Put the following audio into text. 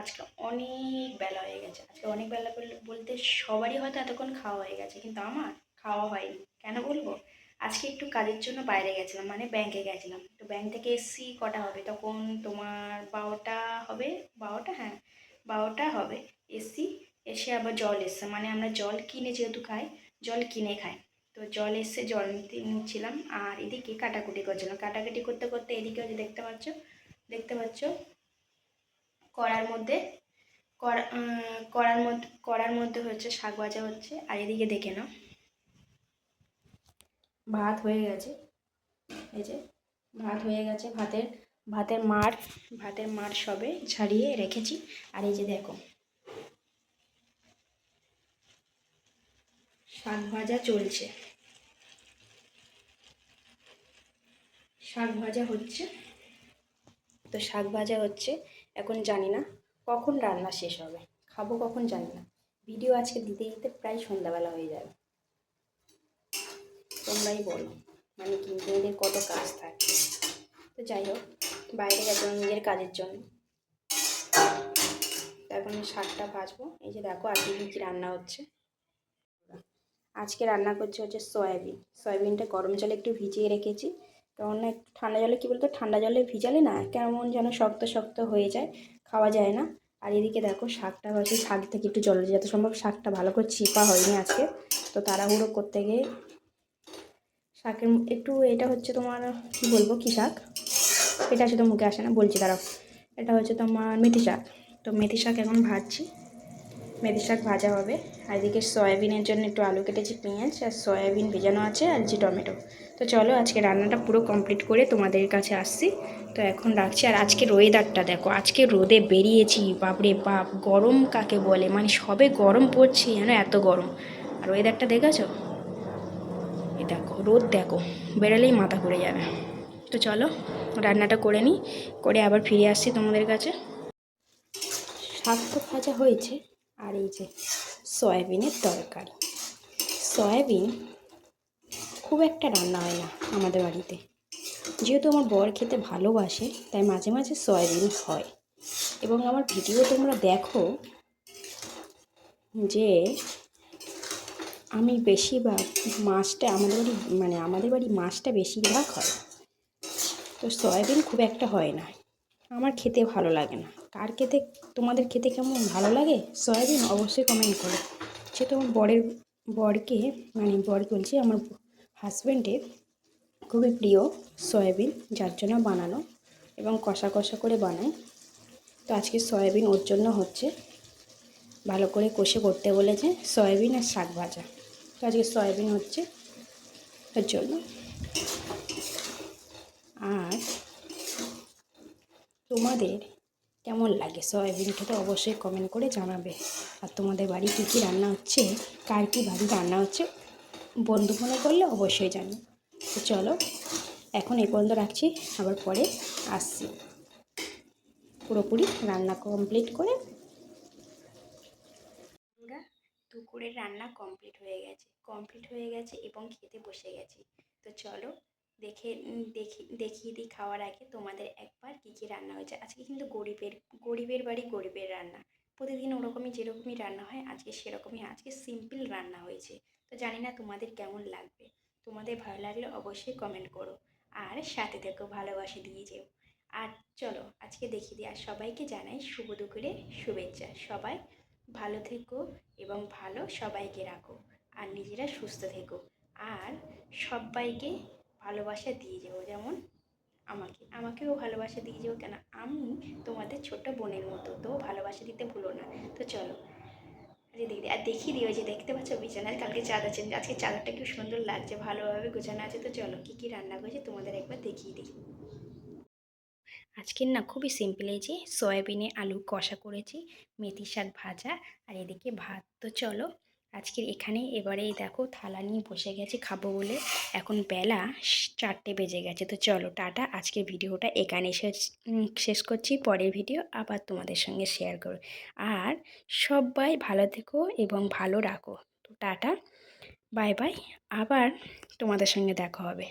আজকে অনেক বেলা হয়ে গেছে। আজকে অনেক বেলা বল- বলতে সবারই হয়তো এতক্ষণ খাওয়া হয়ে গেছে, কিন্তু আমার খাওয়া হয়নি। কেন বলব? আজকে একটু কাজের জন্য বাইরে গেছিলাম মানে ব্যাংকে গেছিলাম। তো ব্যাংক থেকে এসছি, কটা হবে? তখন তোমার বারোটা হবে? বারোটা? হ্যাঁ বারোটা হবে। এসছি, এসে আবার জল এসছে। মানে আমরা জল কিনে যেহেতু খাই, জল কিনে খাই। তো জল এসে জল নিতে, নিচ্ছিলাম। আর এদিকে কাটাকুটি করছিলাম। কাটাকুটি করতে করতে এদিকে যে দেখতে পাচ্ছ দেখতে পাচ্ছ কড়ার মধ্যে কড়ার মধ্যে কড়ার মধ্যে হচ্ছে শাক ভাজা হচ্ছে, আর এদিকে দেখে নাও। ভাত হয়ে গেছে। এই যে, ভাত হয়ে গেছে, ভাতের ভাতের মার ভাতের মার সবে ছাড়িয়ে রেখেছি। আর এই যে দেখো, শাক ভাজা চলছে। শাক ভাজা হচ্ছে, তো শাক ভাজা হচ্ছে এখন জানি না কখন রান্না শেষ হবে। খাব কখন জানি না। ভিডিও আজকে দিতে দিতে প্রায় সন্ধ্যাবেলা হয়ে যাবে। তোমরাই বলো মানে কিন্তু এদের কত কাজ থাকে। তো যাই হোক, বাইরে গেছিলাম নিজের কাজের জন্য। এখন শাকটা ভাজবো। এই যে দেখো আজকে কী রান্না হচ্ছে। আজকে রান্না করছে হচ্ছে সয়াবিন। সয়াবিনটা গরম জলে একটু ভিজিয়ে রেখেছি। কারণ না একটু ঠান্ডা জলে কী বলতো? ঠান্ডা জলে ভিজালে না কেমন যেন শক্ত শক্ত হয়ে যায়, খাওয়া যায় না। আর এদিকে দেখো শাকটা হচ্ছে শাক থেকে একটু জল যত সম্ভব শাকটা ভালো করে চিপা হয়নি আজকে। তো তাড়াহুড়ো করতে গিয়ে শাকের একটু এটা হচ্ছে তোমার কী বলব কী শাক? এটা শুধু মুখে আসে না, বলছি দাঁড়াও। এটা হচ্ছে তোমার মেথি শাক। তো মেথি শাক এখন ভাজছি। মেথি শাক ভাজা হবে। আর এদিকে সয়াবিনের জন্য একটু আলু কেটেছি, পেঁয়াজ আর সয়াবিন ভেজানো আছে আর যে টমেটো। তো চলো আজকে রান্নাটা পুরো কমপ্লিট করে তোমাদের কাছে আসছি। তো এখন রাখছি। আর আজকে ওয়েদারটা দেখো, আজকে রোদে বেরিয়েছি, বাপরে বাপ, গরম কাকে বলে? মানে সবে গরম পড়ছে যেন এত গরম। আর ওয়েদারটা দেখেছ? এই দেখো, রোদ দেখো বেরালেই মাথা ঘুরে যাবে। তো চলো, রান্নাটা করে নিই, করে আবার ফিরে আসছি তোমাদের কাছে। শাক তো ভাজা হয়েছে আর এই যে সয়াবিনের তরকারি। সয়াবিন খুব একটা রান্না হয় না আমাদের বাড়িতে। যেহেতু আমার বর খেতে ভালোবাসে, তাই মাঝে মাঝে সয়াবিন হয়। এবং আমার ভিডিও তোমরা দেখো যে আমি বেশিরভাগ মাছটা আমাদের বাড়ি মানে আমাদের বাড়ি মাছটা বেশিরভাগ হয়। তো সয়াবিন খুব একটা হয় না। আমার খেতে ভালো লাগে না। কার খেতে, তোমাদের খেতে কেমন ভালো লাগে? সয়াবিন অবশ্যই কমেন্ট করো। সেটা আমার বরের, বরকে মানে বর বলছি, আমার হাজব্যান্ডের খুবই প্রিয় সয়াবিন, যার জন্য বানানো এবং কষা কষা করে বানায়। তো আজকে সয়াবিন ওর জন্য হচ্ছে। ভালো করে কষে করতে বলেছে, সয়াবিন আর শাক ভাজা। তো আজকে সয়াবিন হচ্ছে ওর জন্য। আর তোমাদের কেমন লাগে? সয়াবিন খেতে অবশ্যই কমেন্ট করে জানাবে। আর তোমাদের বাড়ি কী কী রান্না হচ্ছে? কার কী বাড়ি রান্না হচ্ছে? বন্ধু মনে করলে অবশ্যই জানি। তো চলো, এখন এই পর্যন্ত রাখছি। আবার পরে আসছি। পুরোপুরি রান্না কমপ্লিট করে দুপুরের রান্না কমপ্লিট হয়ে গেছে। কমপ্লিট হয়ে গেছে এবং খেতে বসে গেছি। তো চলো দেখে দেখি, দেখিয়ে দিই খাওয়ার আগে তোমাদের একবার কী কী রান্না হয়েছে। আজকে কিন্তু গরিবের গরিবের বাড়ি গরিবের রান্না। প্রতিদিন ওরকমই যেরকমই রান্না হয়, আজকে সেরকমই আজকে সিম্পল রান্না হয়েছে। তো জানি না তোমাদের কেমন লাগবে। তোমাদের ভালো লাগলে অবশ্যই কমেন্ট করো। আর সাথে থেকেও ভালোবাসা দিয়ে যেও। আর চলো, আজকে দেখিয়ে দিই। আর সবাইকে জানাই শুভ দুপুরে শুভেচ্ছা। সবাই ভালো থেকো এবং ভালো সবাইকে রাখো। আর নিজেরা সুস্থ থেকো। আর সবাইকে ভালোবাসা দিয়ে যাব যেমন আমাকে। আমাকেও ভালোবাসা দিয়ে যাব কেন? আমি তোমাদের ছোট্ট বোনের মতো, তো ভালোবাসা দিতে ভুলো না। তো চলো। আরে দিদি, আর দেখিয়ে দিও যে দেখতে পাচ্ছ বিছানার কালকে চাদর চেঞ্জ আজকে চাদরটা খুব সুন্দর লাগছে, ভালোভাবে গোছানো আছে। তো চলো, কী কী রান্না করেছি তোমাদের একবার দেখিয়ে দিই। আজকের না খুবই সিম্পল যে, সয়াবিনে আলু কষা করেছি, মেথি শাক ভাজা, আর এদিকে ভাত। তো চলো আজকের এখানে এবারে দেখো থালা নিয়ে বসে গেছে খাব বলে। এখন বেলা চারটে বেজে গেছে। তো চলো, টাটা। আজকের ভিডিওটা এখানে শেষ শেষ করছি। পরের ভিডিও আবার তোমাদের সঙ্গে শেয়ার করো আর সবাই ভালো থেকো এবং ভালো রাখো। তো টাটা বাই বাই আবার তোমাদের সঙ্গে দেখা হবে।